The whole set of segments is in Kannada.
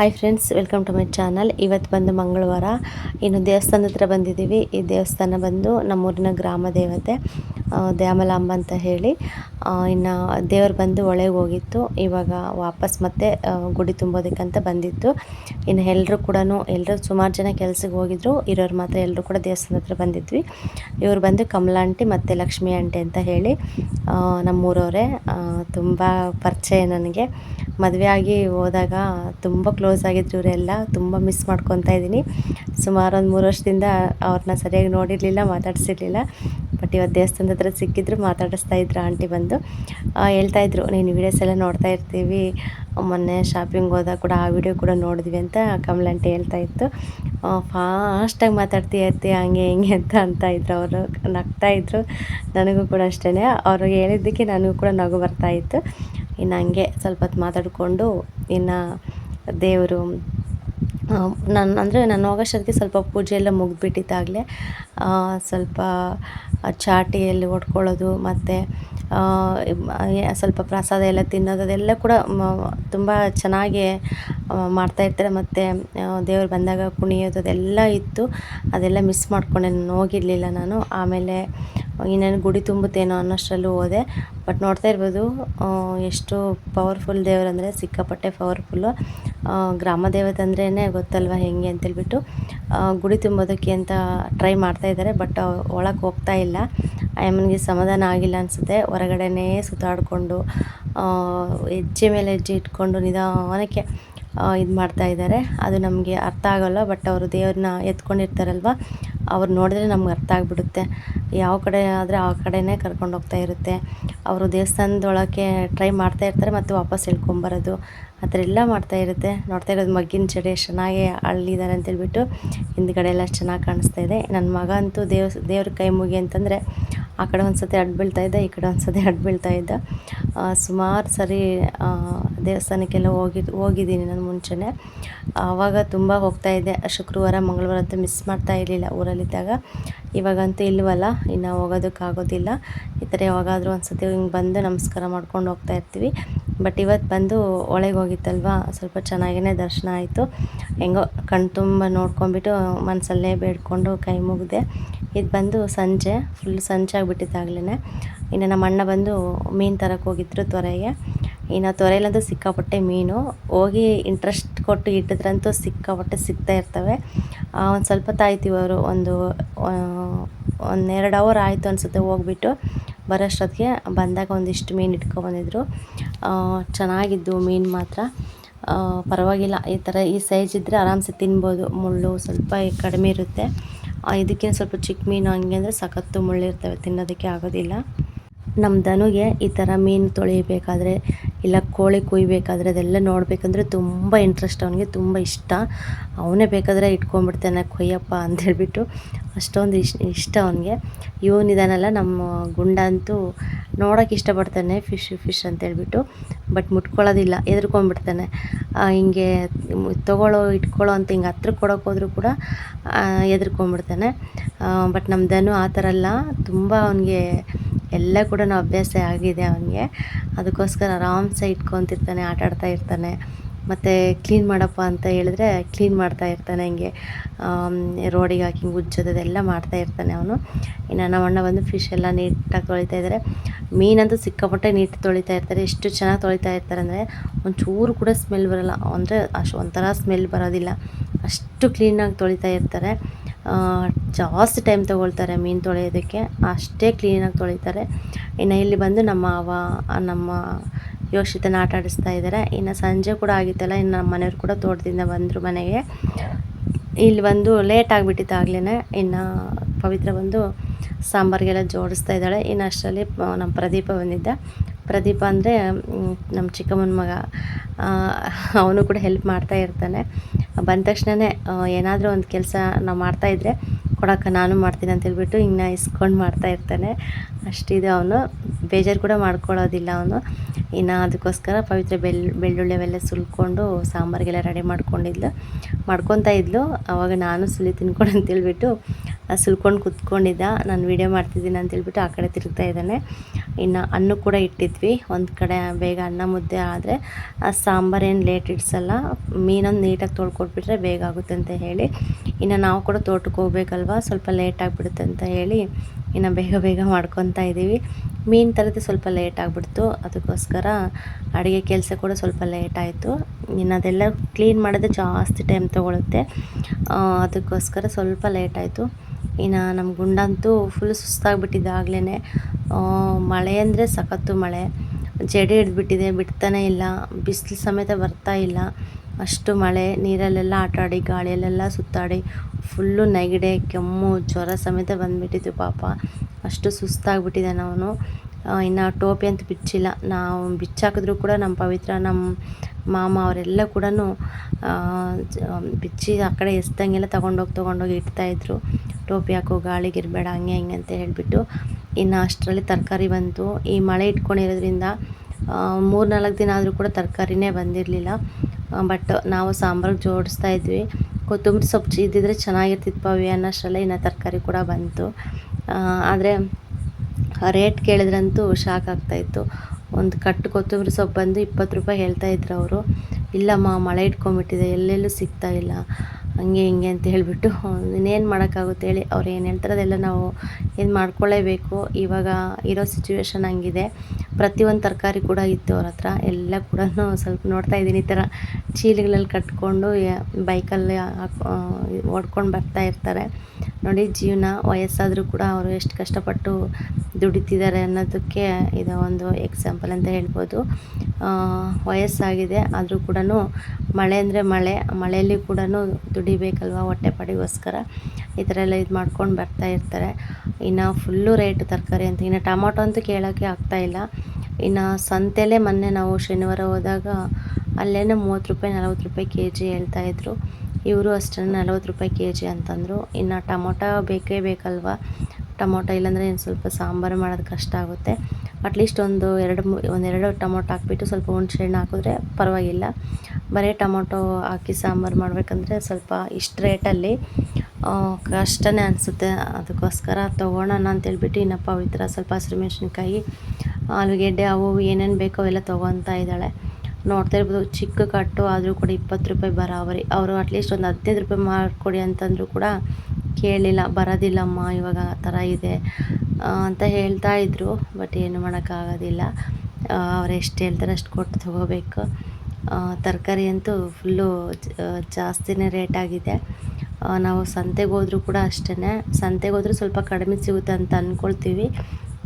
Hi friends welcome to my channel ಇವತ್ತು ಬಂದು ಮಂಗಳವಾರ. ಇನ್ನು ದೇವಸ್ಥಾನದ ಹತ್ರ ಬಂದಿದ್ದೀವಿ. ಈ ದೇವಸ್ಥಾನ ಬಂದು ನಮ್ಮೂರಿನ ಗ್ರಾಮ ದೇವತೆ. ದ್ಯಾಮಲಾಂಬ ಅಂತ ಹೇಳಿ. ಇನ್ನು ದೇವ್ರು ಬಂದು ಒಳಗೆ ಹೋಗಿತ್ತು. ಇವಾಗ ವಾಪಸ್ ಮತ್ತೆ ಗುಡಿ ತುಂಬೋದಕ್ಕಂತ ಬಂದಿತ್ತು. ಇನ್ನು ಎಲ್ಲರೂ ಕೂಡ ಎಲ್ಲರೂ ಸುಮಾರು ಜನ ಕೆಲಸಕ್ಕೆ ಹೋಗಿದ್ರು. ಇರೋರು ಮಾತ್ರ ಎಲ್ಲರೂ ಕೂಡ ದೇವಸ್ಥಾನದ ಹತ್ರ ಬಂದಿದ್ವಿ. ಇವರು ಬಂದು ಕಮಲಾ ಆಂಟಿ ಮತ್ತು ಲಕ್ಷ್ಮಿ ಆಂಟಿ ಅಂತ ಹೇಳಿ ನಮ್ಮೂರವರೇ. ತುಂಬ ಪರಿಚಯ ನನಗೆ. ಮದುವೆ ಆಗಿ ಹೋದಾಗ ತುಂಬ ಕ್ಲೋಸ್ ಆಗಿದ್ರು ಇವರೆಲ್ಲ. ತುಂಬ ಮಿಸ್ ಮಾಡ್ಕೊತಾ ಇದ್ದೀನಿ. ಸುಮಾರು ಒಂದು ಮೂರು ವರ್ಷದಿಂದ ಅವ್ರನ್ನ ಸರಿಯಾಗಿ ನೋಡಿರಲಿಲ್ಲ, ಮಾತಾಡಿಸಿರ್ಲಿಲ್ಲ. ಬಟ್ ಇವತ್ತು ದೇವಸ್ಥಾನದ ಹತ್ರ ಸಿಕ್ಕಿದ್ರು ಮಾತಾಡಿಸ್ತಾ ಇದ್ರು ಆಂಟಿ ಬಂದು. ಹೇಳ್ತಾ ಇದ್ರು, ನೀನು ವೀಡಿಯೋಸ್ ಎಲ್ಲ ನೋಡ್ತಾ ಇರ್ತೀವಿ. ಮೊನ್ನೆ ಶಾಪಿಂಗ್ ಹೋದಾಗ ಕೂಡ ಆ ವಿಡಿಯೋ ಕೂಡ ನೋಡಿದ್ವಿ ಅಂತ ಕಮಲ ಆಂಟಿ ಹೇಳ್ತಾ ಇತ್ತು. ಫಾಸ್ಟಾಗಿ ಮಾತಾಡ್ತೀಯ ಇರ್ತೀಯ ಹಂಗೆ, ಹಿಂಗೆ ಅಂತ ಅಂತ ಇದ್ರು ಅವರು. ನಗ್ತಾ ಇದ್ರು. ನನಗೂ ಕೂಡ ಅಷ್ಟೇ ಅವರು ಹೇಳಿದ್ದಕ್ಕೆ ನನಗೂ ಕೂಡ ನಗು ಬರ್ತಾ ಇತ್ತು. ಇನ್ನು ಹಂಗೆ ಸ್ವಲ್ಪ ಹೊತ್ತು ಮಾತಾಡಿಕೊಂಡು ಇನ್ನು ದೇವರು ನಾನು ಅಂದರೆ ನಾನು ಹೋಗೋಷ್ಟೊತ್ತಿಗೆ ಸ್ವಲ್ಪ ಪೂಜೆ ಎಲ್ಲ ಮುಗಿದ್ಬಿಟ್ಟಿದ್ದಾಗಲೇ ಸ್ವಲ್ಪ ಚಾಟಿಯಲ್ಲಿ ಹೊಡ್ಕೊಳ್ಳೋದು ಮತ್ತು ಸ್ವಲ್ಪ ಪ್ರಸಾದ ಎಲ್ಲ ತಿನ್ನೋದು ಅದೆಲ್ಲ ಕೂಡ ತುಂಬ ಚೆನ್ನಾಗಿ ಮಾಡ್ತಾಯಿರ್ತಾರೆ ಮತ್ತು ದೇವ್ರು ಬಂದಾಗ ಕುಣಿಯೋದು ಅದೆಲ್ಲ ಇತ್ತು. ಅದೆಲ್ಲ ಮಿಸ್ ಮಾಡ್ಕೊಂಡೆ. ನಾನು ಹೋಗಿರಲಿಲ್ಲ ನಾನು. ಆಮೇಲೆ, ಇನ್ನೇನು ಗುಡಿ ತುಂಬುತ್ತೇನೋ ಅನ್ನೋಷ್ಟರಲ್ಲೂ ಹೋದೆ. ಬಟ್ ನೋಡ್ತಾ ಇರ್ಬೋದು ಎಷ್ಟು ಪವರ್ಫುಲ್ ದೇವರಂದರೆ ಸಿಕ್ಕಾಪಟ್ಟೆ ಪವರ್ಫುಲ್ಲು ಗ್ರಾಮ ದೇವತೆ ಅಂದ್ರೇ ಗೊತ್ತಲ್ವ ಹೆಂಗೆ ಅಂತೇಳ್ಬಿಟ್ಟು. ಗುಡಿ ತುಂಬೋದಕ್ಕೆ ಅಂತ ಟ್ರೈ ಮಾಡ್ತಾ ಇದ್ದಾರೆ. ಬಟ್ ಒಳಗೆ ಹೋಗ್ತಾ ಇಲ್ಲ. ಅಮ್ಮನಿಗೆ ಸಮಾಧಾನ ಆಗಿಲ್ಲ ಅನಿಸುತ್ತೆ. ಹೊರಗಡೆನೇ ಸುತ್ತಾಡಿಕೊಂಡು ಹೆಜ್ಜೆ ಮೇಲೆ ಹೆಜ್ಜೆ ಇಟ್ಕೊಂಡು ನಿಧಾನಕ್ಕೆ ಇದು ಮಾಡ್ತಾ ಇದ್ದಾರೆ ಅದು ನಮಗೆ ಅರ್ಥ ಆಗೋಲ್ಲ ಬಟ್ ಅವರು ದೇವ್ರನ್ನ ಎತ್ಕೊಂಡಿರ್ತಾರಲ್ವ? ಅವ್ರು ನೋಡಿದ್ರೆ ನಮ್ಗೆ ಅರ್ಥ ಆಗಿಬಿಡುತ್ತೆ. ಯಾವ ಕಡೆ ಆದರೆ ಆ ಕಡೆನೇ ಕರ್ಕೊಂಡು ಹೋಗ್ತಾ ಇರುತ್ತೆ. ಅವರು ದೇವಸ್ಥಾನದೊಳಕ್ಕೆ ಟ್ರೈ ಮಾಡ್ತಾ ಇರ್ತಾರೆ ಮತ್ತು ವಾಪಸ್ ಎಳ್ಕೊಂಬರೋದು. ಆ ಥರ ಎಲ್ಲ ಮಾಡ್ತಾ ಇರುತ್ತೆ. ನೋಡ್ತಾ ಇರೋದು ಮಗ್ಗಿನ ಚಡೆ ಚೆನ್ನಾಗಿ ಅಳ್ಳಿದ್ದಾರೆ ಅಂತೇಳ್ಬಿಟ್ಟು ಹಿಂದ್ಗಡೆ ಎಲ್ಲ ಚೆನ್ನಾಗಿ ಕಾಣಿಸ್ತಾ ಇದೆ. ನನ್ನ ಮಗ ಅಂತೂ ದೇವ್, ದೇವ್ರ ಕೈ ಮುಗಿ ಅಂತಂದರೆ ಆ ಕಡೆ ಒಂದು ಸತಿ ಅಡ್ಡು ಬೀಳ್ತಾ ಇದ್ದ, ಈ ಕಡೆ ಒಂದು ಸತಿ ಅಡ್ಡು ಬೀಳ್ತಾ ಇದ್ದ. ಸುಮಾರು ಸರಿ ದೇವಸ್ಥಾನಕ್ಕೆಲ್ಲ ಹೋಗಿ, ಹೋಗಿದ್ದೀನಿ ನಾನು ಮುಂಚೆನೇ. ಆವಾಗ ತುಂಬ ಹೋಗ್ತಾ ಇದ್ದೆ. ಶುಕ್ರವಾರ, ಮಂಗಳವಾರ ಅಂತ ಮಿಸ್ ಮಾಡ್ತಾ ಇರಲಿಲ್ಲ ಊರಲ್ಲಿದ್ದಾಗ ಇವಾಗಂತೂ ಇಲ್ವಲ್ಲ, ಇನ್ನು ಹೋಗೋದಕ್ಕಾಗೋದಿಲ್ಲ. ಈ ಥರ ಯಾವಾಗಾದರೂ ಒಂದು ಸತಿ ಹಿಂಗೆ ಬಂದು ನಮಸ್ಕಾರ ಮಾಡ್ಕೊಂಡು ಹೋಗ್ತಾ ಇರ್ತೀವಿ. ಬಟ್ ಇವತ್ತು ಬಂದು ಒಳಗೆ ಹೋಗಿತ್ತಲ್ವ, ಸ್ವಲ್ಪ ಚೆನ್ನಾಗೇ ದರ್ಶನ ಆಯಿತು. ಹೆಂಗೋ ಕಣ್ ತುಂಬ ನೋಡ್ಕೊಂಬಿಟ್ಟು ಮನಸಲ್ಲೇ ಬೇಡ್ಕೊಂಡು ಕೈ ಮುಗಿದೆ, ಇದು ಬಂದು ಸಂಜೆ ಫುಲ್ ಸಂಜೆ ಆಗಿಬಿಟ್ಟಿದ್ದಾಗಲೇ ಇನ್ನು ನಮ್ಮ ಅಣ್ಣ ಬಂದು ಮೀನು ತರಕ್ಕೆ ಹೋಗಿದ್ರು, ತೊರೆಗೆ. ಇನ್ನು ತೊರೆಯಲ್ಲಂತೂ ಸಿಕ್ಕಾಪಟ್ಟೆ ಮೀನು. ಹೋಗಿ ಇಂಟ್ರೆಸ್ಟ್ ಕೊಟ್ಟು ಇಟ್ಟಿದ್ರಂತೂ ಸಿಕ್ಕಾಪಟ್ಟೆ ಸಿಗ್ತಾ ಇರ್ತವೆ. ಒಂದು ಸ್ವಲ್ಪ ಅವರು. ಒಂದು ಒಂದೆರಡು ಅವರ್ ಆಯಿತು ಅನಿಸುತ್ತೆ ಹೋಗ್ಬಿಟ್ಟು ಬರೋಷ್ಟೊತ್ತಿಗೆ ಬಂದಾಗ ಒಂದಿಷ್ಟು ಮೀನು ಇಟ್ಕೊಬಂದಿದ್ರು ಚೆನ್ನಾಗಿದ್ದು ಮೀನು ಮಾತ್ರ. ಪರವಾಗಿಲ್ಲ. ಈ ಥರ ಈ ಸೈಜ್ ಇದ್ದರೆ ಆರಾಮ್ಸೆ ತಿನ್ಬೋದು. ಮುಳ್ಳು ಸ್ವಲ್ಪ ಕಡಿಮೆ ಇರುತ್ತೆ. ಇದಕ್ಕಿಂತ ಸ್ವಲ್ಪ ಚಿಕ್ಕ ಮೀನು ಹಂಗೆ ಅಂದರೆ ಸಖತ್ತು ಮುಳ್ಳಿರ್ತವೆ ತಿನ್ನೋದಕ್ಕೆ ಆಗೋದಿಲ್ಲ. ನಮ್ಮ ದನುಗೆ ಈ ಥರ ಮೀನು ತೊಳಿಬೇಕಾದ್ರೆ ಇಲ್ಲ ಕೋಳಿ ಕುಯ್ಬೇಕಾದ್ರೆ ಅದೆಲ್ಲ ನೋಡಬೇಕಂದ್ರೆ ತುಂಬ ಇಂಟ್ರೆಸ್ಟ್ ಅವನಿಗೆ ತುಂಬ ಇಷ್ಟ. ಅವನೇ ಬೇಕಾದರೆ ಇಟ್ಕೊಂಡ್ಬಿಡ್ತಾನೆ ಕೊಯ್ಯಪ್ಪ ಅಂತೇಳ್ಬಿಟ್ಟು ಅಷ್ಟೊಂದು ಇಷ್ಟ ಇಷ್ಟ ಅವನಿಗೆ. ಇವನಿದಾನಲ್ಲ ನಮ್ಮ ಗುಂಡ ಅಂತೂ ನೋಡೋಕೆ ಇಷ್ಟಪಡ್ತಾನೆ ಫಿಶ್ ಫಿಶ್ ಅಂತೇಳ್ಬಿಟ್ಟು ಬಟ್ ಮುಟ್ಕೊಳ್ಳೋದಿಲ್ಲ ಎದ್ರುಕೊಂಡ್ಬಿಡ್ತಾನೆ ಆ, ಹಿಂಗೆ ತೊಗೊಳ್ಳೋ ಇಟ್ಕೊಳ್ಳೋ ಅಂತ ಹಿಂಗೆ ಹತ್ರಕ್ಕೆ ಕೊಡೋಕೆ ಹೋದರೂ ಕೂಡ ಎದ್ರುಕೊಂಡ್ಬಿಡ್ತಾನೆ ಬಟ್ ನಮ್ಮ ದನು ಆ ಥರ ಅಲ್ಲ ತುಂಬ ಅವನಿಗೆ ಎಲ್ಲ ಕೂಡ ಅಭ್ಯಾಸ ಆಗಿದೆ ಅವನಿಗೆ. ಅದಕ್ಕೋಸ್ಕರ ಆರಾಮ್ಸೆ ಇಟ್ಕೊತಿರ್ತಾನೆ, ಆಟ ಆಡ್ತಾ ಇರ್ತಾನೆ. ಮತ್ತು ಕ್ಲೀನ್ ಮಾಡಪ್ಪ ಅಂತ ಹೇಳಿದ್ರೆ ಕ್ಲೀನ್ ಮಾಡ್ತಾ ಇರ್ತಾನೆ ಹಿಂಗೆ. ರೋಡಿಗೆ ಹಾಕಿ ಹಿಂಗೆ ಉಜ್ಜೋದು ಅದೆಲ್ಲ ಮಾಡ್ತಾ ಇರ್ತಾನೆ ಅವನು. ಇನ್ನು ನಮ್ಮ ಅಣ್ಣ ಬಂದು ಫಿಶ್ ಎಲ್ಲ ನೀಟಾಗಿ ತೊಳಿತಾ ಇದ್ದಾರೆ ಮೀನಂತೂ ಸಿಕ್ಕಾಪಟ್ಟೆ ನೀಟ್ ತೊಳಿತಾ ಇರ್ತಾರೆ. ಎಷ್ಟು ಚೆನ್ನಾಗಿ ತೊಳಿತಾ ಇರ್ತಾರೆ ಅಂದರೆ ಒಂಚೂರು ಕೂಡ ಸ್ಮೆಲ್ ಬರೋಲ್ಲ. ಅಂದರೆ ಅಷ್ಟು ಒಂಥರ ಸ್ಮೆಲ್ ಬರೋದಿಲ್ಲ. ಅಷ್ಟು ಕ್ಲೀನಾಗಿ ತೊಳಿತಾ ಇರ್ತಾರೆ. ಜಾಸ್ತಿ ಟೈಮ್ ತೊಗೊಳ್ತಾರೆ ಮೀನು ತೊಳೆಯೋದಕ್ಕೆ. ಅಷ್ಟೇ ಕ್ಲೀನಾಗಿ ತೊಳಿತಾರೆ. ಇನ್ನು ಇಲ್ಲಿ ಬಂದು ನಮ್ಮ ಅವ, ನಮ್ಮ ಯೋಷಿತನ ಆಟ ಆಡಿಸ್ತಾ ಇದ್ದಾರೆ ಇನ್ನು ಸಂಜೆ ಕೂಡ ಆಗಿತ್ತಲ್ಲ, ಇನ್ನು ನಮ್ಮ ಮನೆಯವ್ರು ಕೂಡ ತೋಟದಿಂದ ಬಂದರು ಮನೆಗೆ. ಇಲ್ಲಿ ಬಂದು ಲೇಟ್ ಆಗಿಬಿಟ್ಟಿತ್ತು ಆಗ್ಲೇ ಇನ್ನು ಪವಿತ್ರ ಬಂದು ಸಾಂಬಾರಿಗೆಲ್ಲ ಜೋಡಿಸ್ತಾ ಇದ್ದಾಳೆ. ಇನ್ನು ಅಷ್ಟರಲ್ಲಿ ನಮ್ಮ ಪ್ರದೀಪ ಬಂದಿದ್ದ. ಪ್ರದೀಪ ಅಂದರೆ ನಮ್ಮ ಚಿಕ್ಕಮ್ಮನ ಮಗ. ಅವನು ಕೂಡ ಹೆಲ್ಪ್ ಮಾಡ್ತಾ ಇರ್ತಾನೆ. ಬಂದ ತಕ್ಷಣವೇ ಏನಾದರೂ ಒಂದು ಕೆಲಸ ನಾವು ಮಾಡ್ತಾಯಿದ್ರೆ ಕೊಡೋಕೆ ನಾನು ಮಾಡ್ತೀನಿ ಅಂತ ಹೇಳ್ಬಿಟ್ಟು ಇನ್ನು ಇಸ್ಕೊಂಡು ಮಾಡ್ತಾ ಇರ್ತಾನೆ. ಅಷ್ಟಿದೆ ಅವನು. ಬೇಜಾರು ಕೂಡ ಮಾಡ್ಕೊಳ್ಳೋದಿಲ್ಲ ಅವನು. ಇನ್ನು ಅದಕ್ಕೋಸ್ಕರ ಪವಿತ್ರ ಬೆಲ್ ಬೆಳ್ಳುಳ್ಳಿ ಅವೆಲ್ಲ ಸುಲ್ಕೊಂಡು ಸಾಂಬಾರಿಗೆಲ್ಲ ರೆಡಿ ಮಾಡ್ಕೊಂಡಿದ್ಲು. ಮಾಡ್ಕೊತಾ ಇದ್ಲು. ಆವಾಗ ನಾನು ಸುಲಿ ತಿನ್ಕೊಂಡು ಅಂತೇಳ್ಬಿಟ್ಟು ಸುಲ್ಕೊಂಡು ಕುತ್ಕೊಂಡಿದ್ದ. ನಾನು ವೀಡಿಯೋ ಮಾಡ್ತಿದ್ದೀನಿ ಅಂತೇಳ್ಬಿಟ್ಟು ಆ ಕಡೆ ತಿರುಗ್ತಾ ಇದ್ದಾನೆ. ಇನ್ನು ಅನ್ನ ಕೂಡ ಇಟ್ಟಿದ್ವಿ. ಒಂದು ಕಡೆ ಬೇಗ ಅನ್ನ ಮುದ್ದೆ ಆದರೆ, ಆ ಸಾಂಬಾರು ಏನು ಲೇಟ್ ಇಡ್ಸಲ್ಲ, ಮೀನೊಂದು ನೀಟಾಗಿ ತೊಳ್ಕೊಟ್ಬಿಟ್ರೆ ಬೇಗ ಆಗುತ್ತೆ ಅಂತ ಹೇಳಿ. ಇನ್ನು ನಾವು ಕೂಡ ತೋಟಕ್ಕೆ ಹೋಗ್ಬೇಕಲ್ವ, ಸ್ವಲ್ಪ ಲೇಟ್ ಆಗಿಬಿಡುತ್ತೆ ಅಂತ ಹೇಳಿ ಇನ್ನು ಬೇಗ ಬೇಗ ಮಾಡ್ಕೊತಾ ಇದ್ದೀವಿ ಮೀನು ತರದ್ದು ಸ್ವಲ್ಪ ಲೇಟ್ ಆಗಿಬಿಡ್ತು. ಅದಕ್ಕೋಸ್ಕರ ಅಡುಗೆ ಕೆಲಸ ಕೂಡ ಸ್ವಲ್ಪ ಲೇಟ್ ಆಯಿತು. ಇನ್ನು ಅದೆಲ್ಲ ಕ್ಲೀನ್ ಮಾಡೋದು ಜಾಸ್ತಿ ಟೈಮ್ ತೊಗೊಳುತ್ತೆ. ಅದಕ್ಕೋಸ್ಕರ ಸ್ವಲ್ಪ ಲೇಟ್ ಆಯಿತು. ಇನ್ನು ನಮ್ಮ ಗುಂಡಂತೂ ಫುಲ್ ಸುಸ್ತಾಗ್ಬಿಟ್ಟಿದ್ದಾಗಲೇ ಮಳೆ ಅಂದರೆ ಸಖತ್ತು ಮಳೆ. ಜಡೆ ಹಿಡ್ಬಿಟ್ಟಿದೆ ಬಿಡ್ತಾನೆ ಇಲ್ಲ, ಬಿಸಿಲು ಸಮೇತ ಬರ್ತಾ ಇಲ್ಲ. ಅಷ್ಟು ಮಳೆ, ನೀರಲ್ಲೆಲ್ಲ ಆಟ ಆಡಿ, ಗಾಳಿಯಲ್ಲೆಲ್ಲ ಸುತ್ತಾಡಿ, ಫುಲ್ಲು ನೆಗಡೆ, ಕೆಮ್ಮು, ಜ್ವರ ಸಮೇತ ಬಂದುಬಿಟ್ಟಿತ್ತು ಪಾಪ. ಅಷ್ಟು ಸುಸ್ತಾಗ್ಬಿಟ್ಟಿದ್ದಾನೆ ಅವನು ಇನ್ನು ಟೋಪಿ ಅಂತ ಬಿಚ್ಚಿಲ್ಲ. ನಾವು ಬಿಚ್ಚಾಕಿದ್ರು ಕೂಡ ನಮ್ಮ ಪವಿತ್ರ, ನಮ್ಮ ಮಾಮ ಅವರೆಲ್ಲ ಕೂಡ ಬಿಚ್ಚಿ ಆ ಕಡೆ ಎಸ್ದಂಗೆಲ್ಲ ತೊಗೊಂಡೋಗಿ ತೊಗೊಂಡೋಗಿ ಇಡ್ತಾಯಿದ್ರು ಟೋಪಿ ಹಾಕೋ ಗಾಳಿಗೆ ಇರಬೇಡ, ಹಂಗೆ ಹಿಂಗೆ ಅಂತ ಹೇಳಿಬಿಟ್ಟು. ಇನ್ನು ಅಷ್ಟರಲ್ಲಿ ತರಕಾರಿ ಬಂತು. ಈ ಮಳೆ ಇಟ್ಕೊಂಡಿರೋದ್ರಿಂದ ಮೂರು ನಾಲ್ಕು ದಿನ ಆದರೂ ಕೂಡ ತರಕಾರಿನೇ ಬಂದಿರಲಿಲ್ಲ. ಬಟ್ ನಾವು ಸಾಂಬಾರಿಗೆ ಜೋಡಿಸ್ತಾ ಇದ್ವಿ. ಕೊತ್ತಂಬರಿ ಸೊಪ್ಪು ಇದ್ದಿದ್ರೆ ಚೆನ್ನಾಗಿರ್ತಿತ್ತು ಪವಿ ಅನ್ನೋಷ್ಟರಲ್ಲೇ ಇನ್ನು ತರಕಾರಿ ಕೂಡ ಬಂತು. ಆದರೆ ರೇಟ್ ಕೇಳಿದ್ರಂತೂ ಶಾಕ್ ಆಗ್ತಾಯಿತ್ತು ಒಂದು ಕಟ್ಟು ಕೊತ್ತಂಬರಿ ಸೊಪ್ಪು ಬಂದು ಇಪ್ಪತ್ತು ರೂಪಾಯಿ ಹೇಳ್ತಾ ಇದ್ರು ಅವರು. ಇಲ್ಲಮ್ಮ, ಮಳೆ ಇಟ್ಕೊಂಬಿಟ್ಟಿದೆ ಎಲ್ಲೆಲ್ಲೂ ಸಿಗ್ತಾ ಇಲ್ಲ. ಹಂಗೆ ಹಿಂಗೆ ಅಂತ ಹೇಳಿಬಿಟ್ಟು ಇನ್ನೇನು ಮಾಡೋಕ್ಕಾಗುತ್ತೆ ಹೇಳಿ ಅವ್ರು ಏನು ಹೇಳ್ತಾರೆ ಅದೆಲ್ಲ ನಾವು ಏನು ಮಾಡ್ಕೊಳ್ಳೇಬೇಕು ಇವಾಗ ಇರೋ ಸಿಚುವೇಶನ್ ಹಂಗಿದೆ. ಪ್ರತಿಯೊಂದು ತರಕಾರಿ ಕೂಡ ಇತ್ತು ಅವ್ರ ಹತ್ರ. ಎಲ್ಲ ಕೂಡ ಸ್ವಲ್ಪ ನೋಡ್ತಾ ಇದ್ದೀನಿ. ಈ ಥರ ಚೀಲಗಳಲ್ಲಿ ಕಟ್ಕೊಂಡು ಬೈಕಲ್ಲಿ ಹಾಕೊ ಓಡ್ಕೊಂಡು ಬರ್ತಾ ಇರ್ತಾರೆ. ನೋಡಿ, ಜೀವನ, ವಯಸ್ಸಾದರೂ ಕೂಡ ಅವರು ಎಷ್ಟು ಕಷ್ಟಪಟ್ಟು ದುಡಿತಿದ್ದಾರೆ ಅನ್ನೋದಕ್ಕೆ ಇದು ಒಂದು ಎಕ್ಸಾಂಪಲ್ ಅಂತ ಹೇಳ್ಬೋದು. ವಯಸ್ಸಾಗಿದೆ, ಆದರೂ ಕೂಡ ಮಳೆ ಅಂದರೆ ಮಳೆ, ಮಳೆಯಲ್ಲಿ ಕೂಡ ದುಡಿಬೇಕಲ್ವ ಹೊಟ್ಟೆಪಾಡಿಗೋಸ್ಕರ ಈ ಥರ ಎಲ್ಲ ಇದು ಮಾಡ್ಕೊಂಡು ಬರ್ತಾ ಇರ್ತಾರೆ. ಇನ್ನು ಫುಲ್ಲು ರೇಟ್ ತರಕಾರಿ ಅಂತ. ಇನ್ನು ಟೊಮೊಟೊ ಅಂತೂ ಕೇಳೋಕ್ಕೆ ಆಗ್ತಾಯಿಲ್ಲ ಇನ್ನು ಸಂತೆಲೇ ಮೊನ್ನೆ ನಾವು ಶನಿವಾರ ಹೋದಾಗ ಅಲ್ಲೇ ಮೂವತ್ತು ರೂಪಾಯಿ, ನಲ್ವತ್ತು ರೂಪಾಯಿ ಕೆ ಜಿ ಹೇಳ್ತಾಯಿದ್ರು ಇವರು ಅಷ್ಟೇ ನಲ್ವತ್ತು ರೂಪಾಯಿ ಕೆ ಜಿ ಅಂತಂದರು. ಇನ್ನು ಟೊಮೊಟೊ ಬೇಕೇ ಬೇಕಲ್ವ? ಟೊಮೊಟೊ ಇಲ್ಲಾಂದರೆ ಇನ್ನು ಸ್ವಲ್ಪ ಸಾಂಬಾರು ಮಾಡೋದು ಕಷ್ಟ ಆಗುತ್ತೆ. ಅಟ್ಲೀಸ್ಟ್ ಒಂದು ಎರಡು ಒಂದೆರಡು ಟೊಮೊಟೊ ಹಾಕ್ಬಿಟ್ಟು ಸ್ವಲ್ಪ ಹುಣ್ಸೆಹಣ್ಣು ಹಾಕಿದ್ರೆ ಪರವಾಗಿಲ್ಲ. ಬರೀ ಟೊಮೊಟೊ ಹಾಕಿ ಸಾಂಬಾರು ಮಾಡಬೇಕಂದ್ರೆ ಸ್ವಲ್ಪ ಇಷ್ಟು ರೇಟಲ್ಲಿ ಕಷ್ಟನೇ ಅನಿಸುತ್ತೆ. ಅದಕ್ಕೋಸ್ಕರ ತೊಗೊಳೋಣ ಅಂತೇಳ್ಬಿಟ್ಟು ಇನ್ನು ಪವಿತ್ರ ಸ್ವಲ್ಪ ಹಸಿರುಮೆಣ್ಸಿನ್ಕಾಯಿ ಆಲೂಗೆಡ್ಡೆ ಅವು ಏನೇನು ಬೇಕೋ ಅವೆಲ್ಲ ತೊಗೊತಾ ಇದ್ದಾಳೆ. ನೋಡ್ತಾ ಇರ್ಬೋದು, ಚಿಕ್ಕ ಕಟ್ಟು ಆದರೂ ಕೂಡ ಇಪ್ಪತ್ತು ರೂಪಾಯಿ ಬರಾವರಿ ಅವರು ಅಟ್ಲೀಸ್ಟ್ ಒಂದು ಹದಿನೈದು ರೂಪಾಯಿ ಮಾಡಿಕೊಡಿ ಅಂತಂದರೂ ಕೂಡ ಕೇಳಲಿಲ್ಲ ಬರೋದಿಲ್ಲಮ್ಮ ಇವಾಗ ಆ ಥರ ಇದೆ. ಅಂತ ಹೇಳ್ತಾ ಇದ್ದರು ಬಟ್ ಏನು ಮಾಡೋಕ್ಕಾಗೋದಿಲ್ಲ. ಅವ್ರು ಎಷ್ಟು ಹೇಳ್ತಾರೆ ಅಷ್ಟು ಕೊಟ್ಟು ತೊಗೋಬೇಕು. ತರಕಾರಿ ಅಂತೂ ಫುಲ್ಲು ಜಾಸ್ತಿನೇ ರೇಟ್ ಆಗಿದೆ. ನಾವು ಸಂತೆಗೆ ಹೋದರೂ ಕೂಡ ಅಷ್ಟೇ ಸಂತೆಗೆ ಹೋದರೂ ಸ್ವಲ್ಪ ಕಡಿಮೆ ಸಿಗುತ್ತೆ ಅಂತ ಅಂದ್ಕೊಳ್ತೀವಿ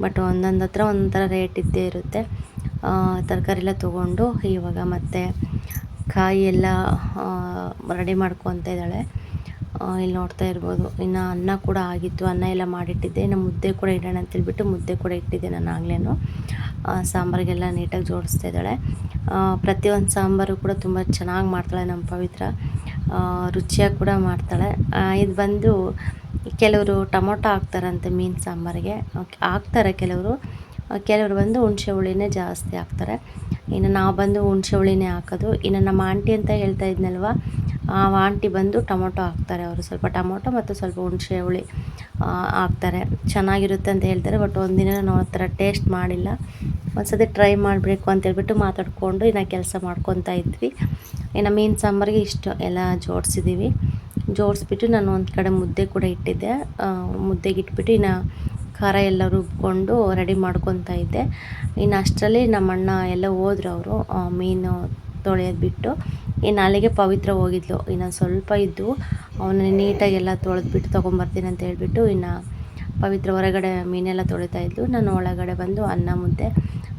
ಬಟ್ ಒಂದೊಂದು ಹತ್ರ ಒಂಥರ ಥರ ರೇಟ್ ಇದ್ದೇ ಇರುತ್ತೆ. ತರಕಾರಿ ಎಲ್ಲ ತೊಗೊಂಡು ಇವಾಗ ಮತ್ತೆ ಕಾಯಿ ಎಲ್ಲ ರೆಡಿ ಮಾಡ್ಕೊತ ಇದ್ದಾಳೆ. ಇಲ್ಲಿ ನೋಡ್ತಾ ಇರ್ಬೋದು. ಇನ್ನು ಅನ್ನ ಕೂಡ ಆಗಿತ್ತು. ಅನ್ನ ಎಲ್ಲ ಮಾಡಿಟ್ಟಿದ್ದೆ. ಇನ್ನು ಮುದ್ದೆ ಕೂಡ ಇಡೋಣ ಅಂತೇಳ್ಬಿಟ್ಟು ಮುದ್ದೆ ಕೂಡ ಇಟ್ಟಿದ್ದೆ ನಾನು ಆಗ್ಲೇನು. ಸಾಂಬಾರಿಗೆಲ್ಲ ನೀಟಾಗಿ ಜೋಡಿಸ್ತಾ ಇದ್ದಾಳೆ. ಪ್ರತಿಯೊಂದು ಸಾಂಬಾರು ಕೂಡ ತುಂಬ ಚೆನ್ನಾಗಿ ಮಾಡ್ತಾಳೆ ನಮ್ಮ ಪವಿತ್ರ. ರುಚಿಯಾಗಿ ಕೂಡ ಮಾಡ್ತಾಳೆ. ಇದು ಬಂದು ಕೆಲವರು ಟೊಮೊಟೊ ಹಾಕ್ತಾರಂತೆ ಮೀನು ಸಾಂಬಾರಿಗೆ. ಹಾಕ್ತಾರೆ ಕೆಲವರು. ಕೆಲವರು ಬಂದು ಹುಣಸೆ ಹುಳಿನೇ ಜಾಸ್ತಿ ಹಾಕ್ತಾರೆ. ಇನ್ನು ನಾವು ಬಂದು ಹುಣಸೆ ಹುಳಿನೇ ಹಾಕೋದು. ಇನ್ನು ನಮ್ಮ ಆಂಟಿ ಅಂತ ಹೇಳ್ತಾ ಇದ್ನಲ್ವ, ಆ ಆಂಟಿ ಬಂದು ಟೊಮೊಟೊ ಹಾಕ್ತಾರೆ ಅವರು. ಸ್ವಲ್ಪ ಟೊಮೊಟೊ ಮತ್ತು ಸ್ವಲ್ಪ ಹುಣಸೆ ಹುಳಿ ಹಾಕ್ತಾರೆ. ಚೆನ್ನಾಗಿರುತ್ತೆ ಅಂತ ಹೇಳ್ತಾರೆ, ಬಟ್ ಒಂದಿನ ನಾವು ಆ ಥರ ಟೇಸ್ಟ್ ಮಾಡಿಲ್ಲ. ಒಂದ್ಸತಿ ಟ್ರೈ ಮಾಡಬೇಕು ಅಂತೇಳ್ಬಿಟ್ಟು ಮಾತಾಡಿಕೊಂಡು ಇನ್ನು ಕೆಲಸ ಮಾಡ್ಕೊತಾ ಇದ್ವಿ. ಇನ್ನು ಮೀನು ಸಾಂಬಾರಿಗೆ ಇಷ್ಟು, ಎಲ್ಲ ಜೋಡಿಸಿದ್ದೀವಿ. ಜೋಡಿಸ್ಬಿಟ್ಟು ನಾನು ಒಂದು ಕಡೆ ಮುದ್ದೆ ಕೂಡ ಇಟ್ಟಿದ್ದೆ. ಮುದ್ದೆಗೆ ಇಟ್ಬಿಟ್ಟು ಇನ್ನು ಖಾರ ಎಲ್ಲ ರುಬ್ಕೊಂಡು ರೆಡಿ ಮಾಡ್ಕೊತಾ ಇದ್ದೆ. ಇನ್ನು ಅಷ್ಟರಲ್ಲಿ ನಮ್ಮ ಅಣ್ಣ ಎಲ್ಲ ಹೋದ್ರು ಅವರು ಮೀನು ತೊಳೆಯೋದು ಬಿಟ್ಟು. ಇನ್ನು ಅಲ್ಲಿಗೆ ಪವಿತ್ರ ಹೋಗಿದ್ಲು. ಇನ್ನು ಸ್ವಲ್ಪ ಇದ್ದು ಅವನ ನೀಟಾಗಿ ಎಲ್ಲ ತೊಳೆದ್ಬಿಟ್ಟು ತೊಗೊಂಬರ್ತೀನಿ ಅಂತ ಹೇಳ್ಬಿಟ್ಟು ಇನ್ನು ಪವಿತ್ರ ಹೊರಗಡೆ ಮೀನೆಲ್ಲ ತೊಳಿತಾ ಇದ್ಲು. ನಾನು ಒಳಗಡೆ ಬಂದು ಅನ್ನ ಮುದ್ದೆ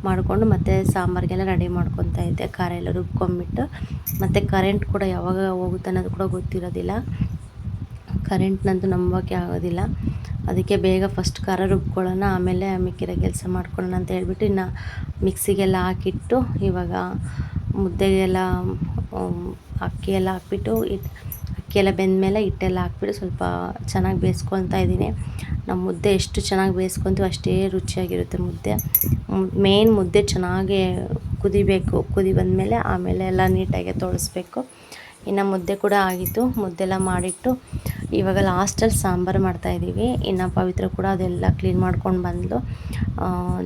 ಮಾಡಿಕೊಂಡು ಮತ್ತು ಸಾಂಬಾರಿಗೆಲ್ಲ ರೆಡಿ ಮಾಡ್ಕೊತಾ ಇದ್ದೆ. ಖಾರ ಎಲ್ಲ ರುಬ್ಕೊಂಬಿಟ್ಟು ಮತ್ತು ಕರೆಂಟ್ ಕೂಡ ಯಾವಾಗ ಹೋಗುತ್ತೆ ಅನ್ನೋದು ಕೂಡ ಗೊತ್ತಿರೋದಿಲ್ಲ. ಕರೆಂಟ್ನಂತೂ ನಂಬೋಕ್ಕೆ ಆಗೋದಿಲ್ಲ. ಅದಕ್ಕೆ ಬೇಗ ಫಸ್ಟ್ ಖಾರ ರುಬ್ಕೊಳ್ಳೋಣ, ಆಮೇಲೆ ಮಿಕ್ಕಿರೋ ಕೆಲಸ ಮಾಡ್ಕೊಳ್ಳೋಣ ಅಂತ ಹೇಳ್ಬಿಟ್ಟು ಇನ್ನು ಮಿಕ್ಸಿಗೆಲ್ಲ ಹಾಕಿಟ್ಟು, ಇವಾಗ ಮುದ್ದೆಗೆಲ್ಲ ಅಕ್ಕಿ ಎಲ್ಲ ಹಾಕ್ಬಿಟ್ಟು ಇಟ್ ಅಕ್ಕಿಯೆಲ್ಲ ಬೆಂದಮೇಲೆ ಹಿಟ್ಟೆಲ್ಲ ಹಾಕ್ಬಿಟ್ಟು ಸ್ವಲ್ಪ ಚೆನ್ನಾಗಿ ಬೇಯಿಸ್ಕೊತಾ ಇದ್ದೀನಿ. ನಮ್ಮ ಮುದ್ದೆ ಎಷ್ಟು ಚೆನ್ನಾಗಿ ಬೇಯಿಸ್ಕೊತೀವಿ ಅಷ್ಟೇ ರುಚಿಯಾಗಿರುತ್ತೆ ಮುದ್ದೆ. ಮೇನ್ ಮುದ್ದೆ ಚೆನ್ನಾಗಿ ಕುದಿಬೇಕು, ಕುದಿ ಬಂದಮೇಲೆ ಆಮೇಲೆ ಎಲ್ಲ ನೀಟಾಗಿ ತೊಳಸ್ಬೇಕು. ಇನ್ನು ಮುದ್ದೆ ಕೂಡ ಆಗಿತ್ತು, ಮುದ್ದೆಲ್ಲ ಮಾಡಿಟ್ಟು ಇವಾಗ ಲಾಸ್ಟಲ್ಲಿ ಸಾಂಬಾರು ಮಾಡ್ತಾಯಿದ್ದೀವಿ ಇನ್ನು ಪವಿತ್ರ ಕೂಡ ಅದೆಲ್ಲ ಕ್ಲೀನ್ ಮಾಡ್ಕೊಂಡು ಬಂದಳು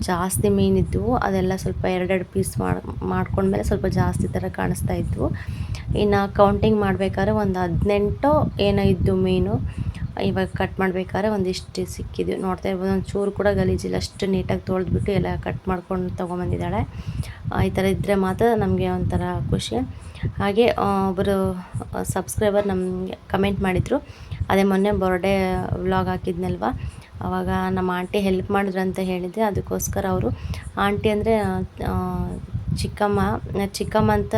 ಜಾಸ್ತಿ ಮೀನಿದ್ದವು ಅದೆಲ್ಲ ಸ್ವಲ್ಪ ಎರಡೆರಡು ಪೀಸ್ ಮಾಡಿ ಮಾಡ್ಕೊಂಡ್ಮೇಲೆ ಸ್ವಲ್ಪ ಜಾಸ್ತಿ ಥರ ಕಾಣಿಸ್ತಾ ಇದ್ವು. ಇನ್ನು ಕೌಂಟಿಂಗ್ ಮಾಡಬೇಕಾದ್ರೆ ಒಂದು ಹದಿನೆಂಟು ಏನೋ ಇದ್ದು ಮೀನು. ಇವಾಗ ಕಟ್ ಮಾಡಬೇಕಾದ್ರೆ ಒಂದಿಷ್ಟು ಸಿಕ್ಕಿದ್ವಿ. ನೋಡ್ತಾ ಇರ್ಬೋದು ಒಂದು ಚೂರು ಕೂಡ ಗಲೀಜಿಲ್ಲ. ಅಷ್ಟು ನೀಟಾಗಿ ತೊಳೆದ್ಬಿಟ್ಟು ಎಲ್ಲ ಕಟ್ ಮಾಡ್ಕೊಂಡು ತೊಗೊಂಬಂದಿದ್ದಾಳೆ. ಈ ಥರ ಇದ್ದರೆ ಮಾತ್ರ ನಮಗೆ ಒಂಥರ ಖುಷಿ. ಹಾಗೆ ಒಬ್ಬರು ಸಬ್ಸ್ಕ್ರೈಬರ್ ನಮಗೆ ಕಮೆಂಟ್ ಮಾಡಿದರು. ಅದೇ ಮೊನ್ನೆ ಬರ್ಡೇ ವ್ಲಾಗ್ ಹಾಕಿದ್ನಲ್ವ? ಅವಾಗ ನಮ್ಮ ಆಂಟಿ ಹೆಲ್ಪ್ ಮಾಡಿದ್ರು ಅಂತ ಹೇಳಿದ್ದೆ. ಅದಕ್ಕೋಸ್ಕರ ಅವರು ಆಂಟಿ ಅಂದರೆ ಚಿಕ್ಕಮ್ಮ ಚಿಕ್ಕಮ್ಮ ಅಂತ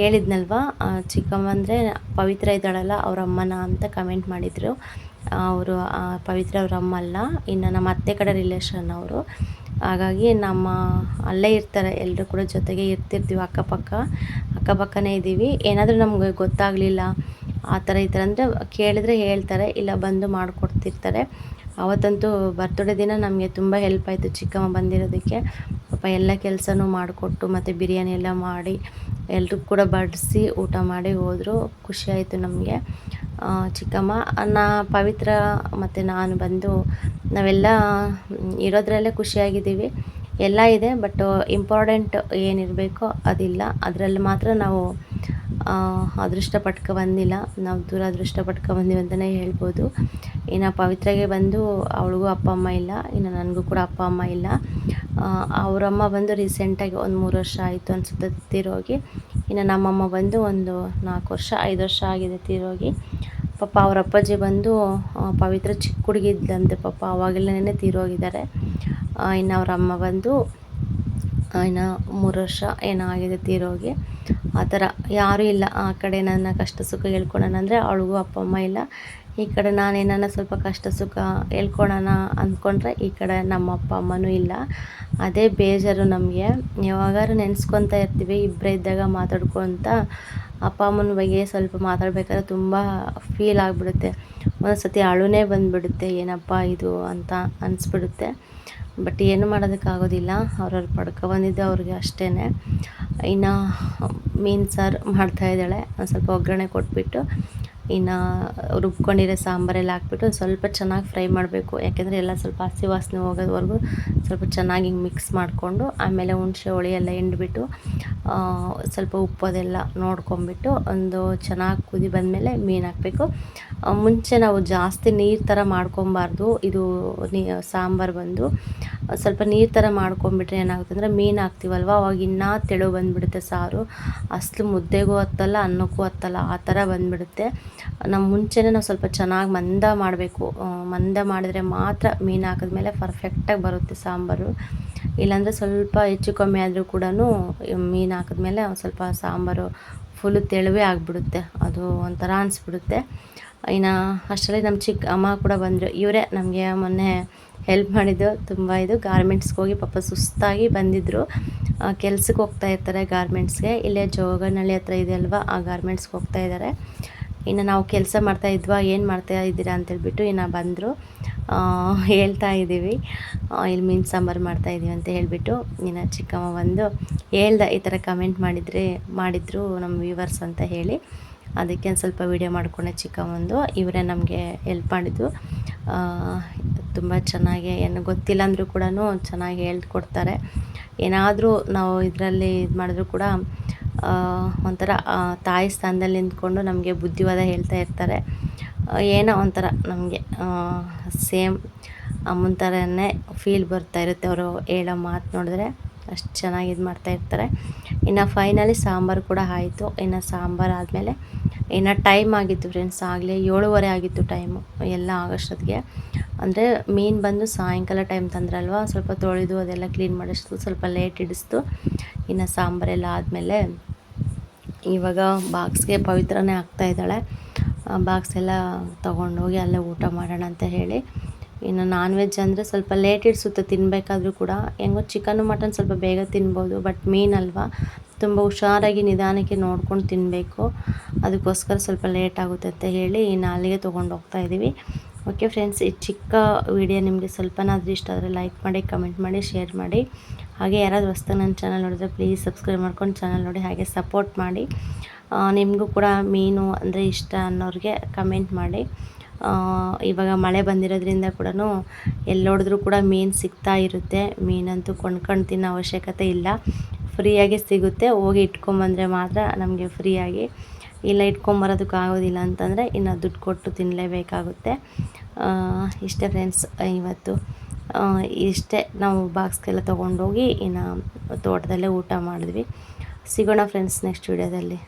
ಹೇಳಿದ್ನಲ್ವ? ಚಿಕ್ಕಮ್ಮ ಅಂದರೆ ಪವಿತ್ರ ಇದ್ದಾಳಲ್ಲ ಅವ್ರ ಅಮ್ಮನ ಅಂತ ಕಮೆಂಟ್ ಮಾಡಿದರು. ಅವರು ಪವಿತ್ರ ಅವ್ರ ಅಮ್ಮ ಅಲ್ಲ, ಇನ್ನು ನಮ್ಮ ಅತ್ತೆ ಕಡೆ ರಿಲೇಷನ್ ಅವರು. ಹಾಗಾಗಿ ನಮ್ಮ ಅಲ್ಲೇ ಇರ್ತಾರೆ ಎಲ್ಲರೂ ಕೂಡ ಜೊತೆಗೆ ಇರ್ತಿರ್ತೀವಿ, ಅಕ್ಕಪಕ್ಕ, ಅಕ್ಕಪಕ್ಕನೇ ಇದ್ದೀವಿ ಏನಾದರೂ ನಮಗೆ ಗೊತ್ತಾಗಲಿಲ್ಲ ಆ ಥರ ಈ ಥರ ಅಂದರೆ ಕೇಳಿದರೆ ಹೇಳ್ತಾರೆ, ಇಲ್ಲ ಬಂದು ಮಾಡಿಕೊಡ್ತಿರ್ತಾರೆ. ಅವತ್ತಂತೂ ಬರ್ತಡೇ ದಿನ ನಮಗೆ ತುಂಬ ಹೆಲ್ಪ್ ಆಯಿತು ಚಿಕ್ಕಮ್ಮ ಬಂದಿರೋದಕ್ಕೆ. ಪಾಪ ಎಲ್ಲ ಕೆಲಸನೂ ಮಾಡಿಕೊಟ್ಟು ಮತ್ತು ಬಿರಿಯಾನಿ ಎಲ್ಲ ಮಾಡಿ ಎಲ್ರಿಗೂ ಕೂಡ ಬಡಿಸಿ ಊಟ ಮಾಡಿ ಹೋದರು. ಖುಷಿಯಾಯಿತು ನಮಗೆ. ಚಿಕ್ಕಮ್ಮ ನಾ ಪವಿತ್ರ ಮತ್ತು ನಾನು ಬಂದು ನಾವೆಲ್ಲ ಇರೋದ್ರಲ್ಲೇ ಖುಷಿಯಾಗಿದ್ದೀವಿ. ಎಲ್ಲ ಇದೆ, ಬಟ್ ಇಂಪಾರ್ಟೆಂಟ್ ಏನಿರಬೇಕೋ ಅದಿಲ್ಲ. ಅದರಲ್ಲಿ ಮಾತ್ರ ನಾವು ಅದೃಷ್ಟ ಪಟ್ಕ ಬಂದಿಲ್ಲ. ನಾವು ದುರದೃಷ್ಟ ಪಟ್ಕ ಬಂದೀವಿ ಅಂತಲೇ ಹೇಳ್ಬೋದು. ಇನ್ನು ಪವಿತ್ರಗೆ ಬಂದು ಅವಳಿಗೂ ಅಪ್ಪ, ಅಮ್ಮ ಇಲ್ಲ. ಇನ್ನು ನನಗೂ ಕೂಡ ಅಪ್ಪ, ಅಮ್ಮ ಇಲ್ಲ. ಅವರಮ್ಮ ಬಂದು ರೀಸೆಂಟಾಗಿ ಒಂದು ಮೂರು ವರ್ಷ ಆಯಿತು ಅನಿಸುತ್ತೆ ತೀರೋಗಿ. ಇನ್ನು ನಮ್ಮಮ್ಮ ಬಂದು ಒಂದು ನಾಲ್ಕು ವರ್ಷ, ಐದು ವರ್ಷ ಆಗಿದೆ ತೀರೋಗಿ. ಪಾಪ ಅವ್ರ ಅಪ್ಪಾಜಿ ಬಂದು ಪವಿತ್ರ ಚಿಕ್ಕ ಹುಡುಗಿದ್ದಂತೆ ಪಾಪ. ಅವಾಗೆಲ್ಲನೇ ತೀರೋಗಿದ್ದಾರೆ. ಇನ್ನು ಅವ್ರ ಅಮ್ಮ ಬಂದು ಇನ್ನು ಮೂರು ವರ್ಷ ಏನೋ ಆಗಿದೆ ತೀರೋಗಿ. ಆ ಥರ ಯಾರೂ ಇಲ್ಲ. ಆ ಕಡೆ ನನ್ನ ಕಷ್ಟ ಸುಖ ಹೇಳ್ಕೊಳೋಣ ಅಂದರೆ ಅವಳಿಗೂ ಅಪ್ಪ, ಅಮ್ಮ ಇಲ್ಲ. ಈ ಕಡೆ ನಾನೇನ ಸ್ವಲ್ಪ ಕಷ್ಟ ಸುಖ ಹೇಳ್ಕೊಳೋಣ ಅಂದ್ಕೊಂಡ್ರೆ ಈ ಕಡೆ ನಮ್ಮ ಅಪ್ಪ, ಅಮ್ಮನೂ ಇಲ್ಲ. ಅದೇ ಬೇಜಾರು ನಮಗೆ. ಯಾವಾಗಾರು ನೆನೆಸ್ಕೊತಾ ಇರ್ತೀವಿ ಇಬ್ಬರೇ ಇದ್ದಾಗ ಮಾತಾಡ್ಕೊತ. ಅಪ್ಪ, ಅಮ್ಮನ ಬಗ್ಗೆ ಸ್ವಲ್ಪ ಮಾತಾಡ್ಬೇಕಾದ್ರೆ ತುಂಬ ಫೀಲ್ ಆಗಿಬಿಡುತ್ತೆ. ಒಂದೊಂದು ಸತಿ ಅಳುನೇ ಬಂದುಬಿಡುತ್ತೆ, ಏನಪ್ಪ ಇದು ಅಂತ ಅನಿಸ್ಬಿಡುತ್ತೆ. ಬಟ್ ಏನು ಮಾಡೋದಕ್ಕಾಗೋದಿಲ್ಲ. ಅವ್ರವ್ರ ಪಡ್ಕೊ ಬಂದಿದ್ದು ಅವ್ರಿಗೆ ಅಷ್ಟೇ ಇನ್ನು ಮೀನು ಸಾರು ಮಾಡ್ತಾಯಿದ್ದಾಳೆ ಒಂದು ಸ್ವಲ್ಪ ಒಗ್ಗರಣೆ ಕೊಟ್ಬಿಟ್ಟು ಇನ್ನು ರುಬ್ಕೊಂಡಿರೋ ಸಾಂಬಾರೆಲ್ಲ ಹಾಕ್ಬಿಟ್ಟು ಸ್ವಲ್ಪ ಚೆನ್ನಾಗಿ ಫ್ರೈ ಮಾಡಬೇಕು. ಯಾಕೆಂದರೆ ಎಲ್ಲ ಸ್ವಲ್ಪ ಹಸಿ ವಾಸನೆ ಹೋಗೋದ್ವರೆಗೂ ಸ್ವಲ್ಪ ಚೆನ್ನಾಗಿ ಹಿಂಗೆ ಮಿಕ್ಸ್ ಮಾಡಿಕೊಂಡು ಆಮೇಲೆ ಹುಣಸೆ ಹುಳಿ ಎಲ್ಲ ಹಿಂಡ್ಬಿಟ್ಟು ಸ್ವಲ್ಪ ಉಪ್ಪು ಅದೆಲ್ಲ ನೋಡ್ಕೊಂಬಿಟ್ಟು ಒಂದು ಚೆನ್ನಾಗಿ ಕುದಿ ಬಂದಮೇಲೆ ಮೀನು ಹಾಕಬೇಕು. ಮುಂಚೆ ನಾವು ಜಾಸ್ತಿ ನೀರು ಥರ ಮಾಡ್ಕೊಬಾರ್ದು. ಇದು ನೀ, ಸಾಂಬಾರು ಬಂದು. ಸ್ವಲ್ಪ ನೀರು ಥರ ಮಾಡ್ಕೊಂಬಿಟ್ರೆ ಏನಾಗುತ್ತೆ ಅಂದರೆ ಮೀನು ಹಾಕ್ತೀವಲ್ವ? ಅವಾಗ ಇನ್ನೂ ತೆಳು ಬಂದುಬಿಡುತ್ತೆ ಸಾರು. ಅಸಲು ಮುದ್ದೆಗೂ ಹತ್ತಲ್ಲ, ಅನ್ನಕ್ಕೂ ಹತ್ತಲ್ಲ, ಆ ಥರ ಬಂದುಬಿಡುತ್ತೆ. ನಮ್ಮ ಮುಂಚೆನೇ ನಾವು ಸ್ವಲ್ಪ ಚೆನ್ನಾಗಿ ಮಂದ ಮಾಡಬೇಕು. ಮಂದ ಮಾಡಿದ್ರೆ ಮಾತ್ರ ಮೀನು ಹಾಕಿದ್ಮೇಲೆ ಪರ್ಫೆಕ್ಟಾಗಿ ಬರುತ್ತೆ ಸಾಂಬಾರು. ಇಲ್ಲಾಂದರೆ ಸ್ವಲ್ಪ ಹೆಚ್ಚು ಕಮ್ಮಿ ಆದರೂ ಕೂಡ ಮೀನು ಹಾಕಿದ್ಮೇಲೆ ಸ್ವಲ್ಪ ಸಾಂಬಾರು ಫುಲ್ಲು ತೆಳುವೆ ಆಗಿಬಿಡುತ್ತೆ. ಅದು ಒಂಥರ ಅನಿಸ್ಬಿಡುತ್ತೆ. ಇನ್ನು ಅಷ್ಟರಲ್ಲಿ ನಮ್ಮ ಚಿಕ್ಕ ಅಮ್ಮ ಕೂಡ ಬಂದರು. ಇವರೇ ನಮಗೆ ಮೊನ್ನೆ ಹೆಲ್ಪ್ ಮಾಡಿದ್ದು. ತುಂಬ ಇದು ಗಾರ್ಮೆಂಟ್ಸ್ಗೆ ಹೋಗಿ ಪಾಪ ಸುಸ್ತಾಗಿ ಬಂದಿದ್ದರು ಕೆಲ್ಸಕ್ಕೆ ಹೋಗ್ತಾ ಇರ್ತಾರೆ ಗಾರ್ಮೆಂಟ್ಸ್ಗೆ ಇಲ್ಲೇ ಜೋಗನಹಳ್ಳಿ ಹತ್ರ ಇದೆ ಅಲ್ವಾ? ಆ ಗಾರ್ಮೆಂಟ್ಸ್ಗೆ ಹೋಗ್ತಾ ಇದ್ದಾರೆ ಇನ್ನು ನಾವು ಕೆಲಸ ಮಾಡ್ತಾ ಇದ್ವಾ, ಏನು ಮಾಡ್ತಾ ಇದ್ದೀರಾ ಅಂತೇಳ್ಬಿಟ್ಟು ಇನ್ನು ಬಂದರು. ಹೇಳ್ತಾ ಇದ್ದೀವಿ ಇಲ್ಲಿ ಮೀನು ಸಾಂಬಾರು ಮಾಡ್ತಾ ಇದ್ದೀವಿ ಅಂತ ಹೇಳಿಬಿಟ್ಟು ಇನ್ನು ಚಿಕ್ಕಮ್ಮ ಬಂದು ಹೇಳ್ದೆ, ಈ ಥರ ಕಮೆಂಟ್ ಮಾಡಿದರೆ, ಮಾಡಿದ್ರು ನಮ್ಮ ವ್ಯೂವರ್ಸ್ ಅಂತ ಹೇಳಿ. ಅದಕ್ಕೆ ಒಂದು ಸ್ವಲ್ಪ ವೀಡಿಯೋ ಮಾಡ್ಕೊಂಡೆ ಚಿಕ್ಕಮ್ಮಂದು. ಇವರೇ ನಮಗೆ ಹೆಲ್ಪ್ ಮಾಡಿದ್ದು. ತುಂಬ ಚೆನ್ನಾಗಿ, ಏನು ಗೊತ್ತಿಲ್ಲ ಅಂದರೂ ಕೂಡ ಚೆನ್ನಾಗಿ ಹೇಳ್ಕೊಡ್ತಾರೆ. ಏನಾದರೂ ನಾವು ಇದರಲ್ಲಿ ಇದು ಮಾಡಿದ್ರು ಕೂಡ ಒಂಥರ ತಾಯಿ ಸ್ಥಾನದಲ್ಲಿ ನಿಂತ್ಕೊಂಡು ನಮಗೆ ಬುದ್ಧಿವಾದ ಹೇಳ್ತಾ ಇರ್ತಾರೆ. ಏನೋ ಒಂಥರ ನಮಗೆ ಸೇಮ್ ಅಮ್ಮನ ಥರನೇ ಫೀಲ್ ಬರ್ತಾ ಇರುತ್ತೆ ಅವರು ಹೇಳೋ ಮಾತು ನೋಡಿದ್ರೆ. ಅಷ್ಟು ಚೆನ್ನಾಗಿ ಇದು ಮಾಡ್ತಾ ಇರ್ತಾರೆ. ಇನ್ನು ಫೈನಲಿ ಸಾಂಬಾರು ಕೂಡ ಆಯಿತು. ಇನ್ನು ಸಾಂಬಾರು ಆದಮೇಲೆ ಇನ್ನು ಟೈಮ್ ಆಗಿತ್ತು ಫ್ರೆಂಡ್ಸ್ ಆಗಲೇ ಏಳುವರೆ ಆಗಿತ್ತು ಟೈಮು ಎಲ್ಲ ಆಗೋಷ್ಟೊತ್ತಿಗೆ. ಅಂದರೆ ಮೀನು ಬಂದು ಸಾಯಂಕಾಲ ಟೈಮ್ ತಂದ್ರಲ್ವ, ಸ್ವಲ್ಪ ತೊಳೆದು ಅದೆಲ್ಲ ಕ್ಲೀನ್ ಮಾಡಿಸ್ತು, ಸ್ವಲ್ಪ ಲೇಟ್ ಹಿಡಿಸ್ತು ಇನ್ನು ಸಾಂಬಾರೆಲ್ಲ ಆದಮೇಲೆ ಇವಾಗ ಬಾಕ್ಸ್ಗೆ ಪವಿತ್ರನೇ ಇದ್ದಾಳೆ. ಬಾಕ್ಸ್ ಎಲ್ಲ ತೊಗೊಂಡೋಗಿ ಅಲ್ಲೇ ಊಟ ಮಾಡೋಣ ಅಂತ ಹೇಳಿ. ಇನ್ನು ನಾನ್ ವೆಜ್ ಅಂದರೆ ಸ್ವಲ್ಪ ಲೇಟ್ ಇಡಿಸುತ್ತೆ ತಿನ್ನಬೇಕಾದ್ರೂ ಕೂಡ. ಹೆಂಗೋ ಚಿಕನ್ನು ಮಟನ್ ಸ್ವಲ್ಪ ಬೇಗ ತಿನ್ಬೋದು ಬಟ್ ಮೀನಲ್ವಾ ತುಂಬ ಹುಷಾರಾಗಿ ನಿಧಾನಕ್ಕೆ ನೋಡ್ಕೊಂಡು ತಿನ್ನಬೇಕು ಅದಕ್ಕೋಸ್ಕರ ಸ್ವಲ್ಪ ಲೇಟ್ ಆಗುತ್ತೆ ಅಂತ ಹೇಳಿ ಇನ್ನು ಅಲ್ಲಿಗೆ ತೊಗೊಂಡು ಹೋಗ್ತಾ ಇದ್ದೀವಿ ಓಕೆ ಫ್ರೆಂಡ್ಸ್ ಈ ಚಿಕ್ಕ ವಿಡಿಯೋ ನಿಮಗೆ ಸ್ವಲ್ಪನಾದರೂ ಇಷ್ಟ ಆದರೆ ಲೈಕ್ ಮಾಡಿ ಕಮೆಂಟ್ ಮಾಡಿ ಶೇರ್ ಮಾಡಿ. ಹಾಗೆ ಯಾರಾದರೂ ವಸ್ತು ನನ್ನ ಚಾನಲ್ ನೋಡಿದ್ರೆ ಪ್ಲೀಸ್ ಸಬ್ಸ್ಕ್ರೈಬ್ ಮಾಡ್ಕೊಂಡು ಚಾನಲ್ ನೋಡಿ, ಹಾಗೆ ಸಪೋರ್ಟ್ ಮಾಡಿ. ನಿಮಗೂ ಕೂಡ ಮೀನು ಅಂದರೆ ಇಷ್ಟ ಅನ್ನೋರಿಗೆ ಕಮೆಂಟ್ ಮಾಡಿ. ಇವಾಗ ಮಳೆ ಬಂದಿರೋದ್ರಿಂದ ಕೂಡ ಎಲ್ಲೋಡಿದ್ರೂ ಕೂಡ ಮೀನು ಸಿಗ್ತಾ ಇರುತ್ತೆ. ಮೀನಂತೂ ಕೊಂಡ್ಕೊಂಡು ತಿನ್ನೋ ಅವಶ್ಯಕತೆ ಇಲ್ಲ. ಫ್ರೀಯಾಗಿ ಸಿಗುತ್ತೆ. ಹೋಗಿ ಇಟ್ಕೊಂಬಂದರೆ ಮಾತ್ರ ನಮಗೆ ಫ್ರೀಯಾಗಿ. ಇಲ್ಲ ಇಟ್ಕೊಂಬರೋದಕ್ಕೆ ಆಗೋದಿಲ್ಲ ಅಂತಂದರೆ ಇನ್ನು ದುಡ್ಡು ಕೊಟ್ಟು ತಿನ್ನಲೇಬೇಕಾಗುತ್ತೆ ಇಷ್ಟೇ ಫ್ರೆಂಡ್ಸ್ ಇವತ್ತು. ಇಷ್ಟೇ ನಾವು ಬಾಕ್ಸ್ಗೆಲ್ಲ ತೊಗೊಂಡೋಗಿ ಇನ್ನು ತೋಟದಲ್ಲೇ ಊಟ ಮಾಡಿದ್ವಿ. ಸಿಗೋಣ ಫ್ರೆಂಡ್ಸ್ ನೆಕ್ಸ್ಟ್ ವಿಡಿಯೋದಲ್ಲಿ